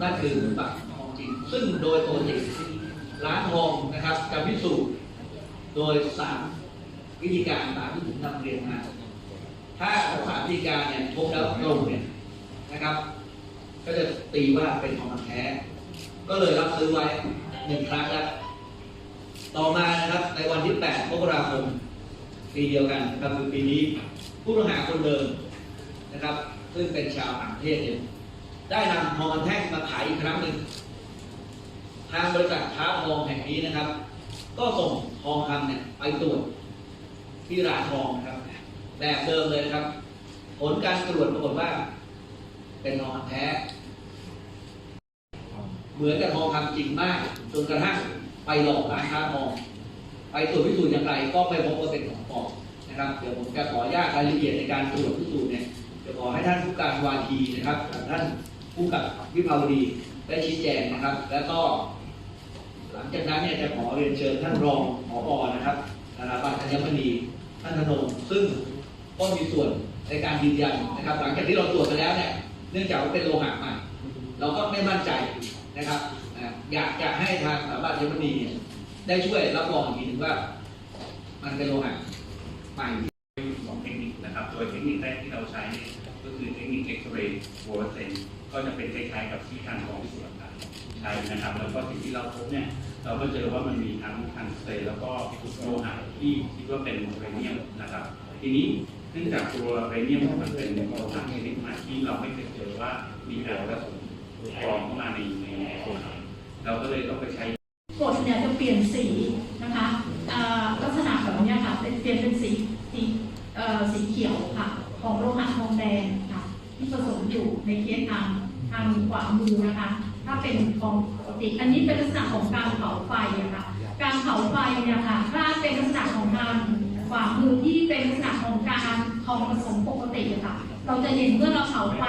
นั่นคือบัตรทองจริง ซึ่งโดยปกติร้านทองนะครับจะพิสูจน์โดยสามวิธีการตามที่ผมนำเรียนมาถ้าสามวิธีการเนี่ยพบแล้วตรงเนี่ยนะครับ ก็จะตีว่าเป็นทองคำแท้ ก็เลยรับซื้อไว้หนึ่งครั้งแล้วต่อมานะครับในวันที่8มกราคมปีเดียวกันนะครับคือปีนี้ผู้ต้องหาคนเดิมนะครับ ซึ่งเป็นชาวต่างประเทศเนี่ย ได้นำทองคำแท่งมาขายอีกครั้งหนึ่งทางบริษัทค้าทองแห่งนี้นะครับ ก็ส่งทองคำเนี่ยไปตรวจที่ร้านทองนะครับ แบบเดิมเลยครับ ผลการตรวจปรากฏว่า เป็นทองคำแท้ เหมือนกับทองคำจริงมากจนกระทั่งไปหลอกร้านค้าทอง ไปตรวจพิสูจน์อย่างไร ก็ไม่พบว่าเป็นของปลอมนะครับ เดี๋ยวผมจะขออนุญาตรายละเอียดในการตรวจพิสูจน์เนี่ยจะขอให้ท่านผู้การวาทีนะครับท่าน ผู้กับวิภาวดีได้ชี้แจงนะครับ แล้วก็ หลังจากนั้นเนี่ยจะขอเรียนเชิญท่านรองผออนะครับสถาบันธัญมณีท่านธนงซึ่งก็มีส่วนในการยืนยันนะครับ หลังจากที่เราตรวจไปแล้วเนี่ยเนื่องจากว่าเป็นโลหะใหม่เราก็ไม่มั่นใจนะครับอ่าอยากจะให้ทางสถาบันธัญมณีเนี่ยได้ช่วยรับรองอีกทีหนึงว่า มันเป็นโลหะใหม่สองเทคนิคนะครับ โดยเทคนิคแรกที่เราใช้ ก็คือเทคนิคเอ็กซเรย์ฟลูออเรสเซนต์ก็จะเป็นคล้ายๆกับที่ทางกองพิสูจน์หลักฐานใช้นะครับ แล้วก็สิ่งที่เราพบเนี่ยเราก็เจอว่ามันมีทั้งทางสเตแล้วก็โลหะที่คิดว่าเป็นเรเนียมนะครับ ทีนี้เนื่องจากตัวเรเนียมมันเป็นโลหะชนิดใหม่ที่เราไม่เคยเจอว่ามีการกระสุนกรองเข้ามาในในโลหะเราก็เลยต้องไปใช้กดเนี่ยจะเปลี่ยนสีนะคะลักษณะแบบเนี้ยค่ะเปลี่ยนเป็นสีสี สีเขียวค่ะ ของโลหะทองแดงค่ะ ที่ผสมอยู่ในเคสทางทางขวามือนะคะ ถ้าเป็นทองปกติอันนี้เป็นลักษณะของการเผาไฟอะค่ะการเผาไฟเนี่ยค่ะถ้าเป็นลักษณะของทางขวามือที่เป็นลักษณะของการทองผสมปกติอะค่ะ เราจะเห็นเมื่อเราเผาไฟ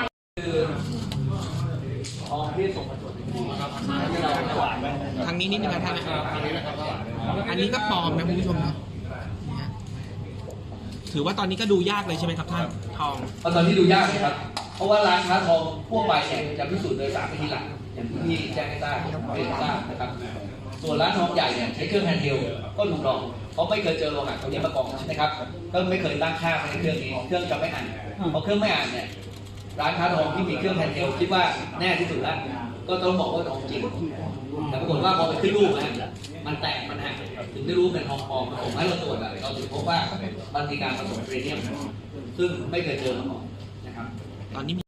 ทองที่ส่งมาตรวจที่เราถวายไว้ทางนี้นิดนึงครับท่านนะครับอันนี้ก็ปลอมนะคุณผู้ชมนะนี่ฮะ ถือว่าตอนนี้ก็ดูยากเลยใช่ไหมครับท่านทอง เพราะตอนนี้ดูยากนะครับ เพราะว่าร้านค้าทองทั่วไปเนี่ยจะพิสูจน์โดยสามวิธีหลักอย่างที่แจ้งให้ทราบเรียนให้ทราบนะครับ ส่วนร้านทองใหญ่เนี่ยใช้เครื่องแฮนด์เฮลก็ถูกลองเขาไม่เคยเจอโลหะตัวนี้มาก่อนใช่ไหมครับ ก็ไม่เคยตั้งค่าในเครื่องนี้ เครื่องจะไม่อ่านเพราะเครื่องไม่อ่านเนี่ยร้านค้าทองที่มีเครื่องแฮนด์เฮลคิดว่าแน่ที่สุดแล้ว ก็ต้องบอกว่าทองจริง แต่ปรากฏว่าพอไปขึ้นรูปนะ มันแตกมันหักถึงได้รู้เป็นทองปลอมผมให้เราตรวจอะเราถึงพบว่ามันมีการผสมเรเนียมซึ่งไม่เคยเจอมาก่อนนะครับตอนนี้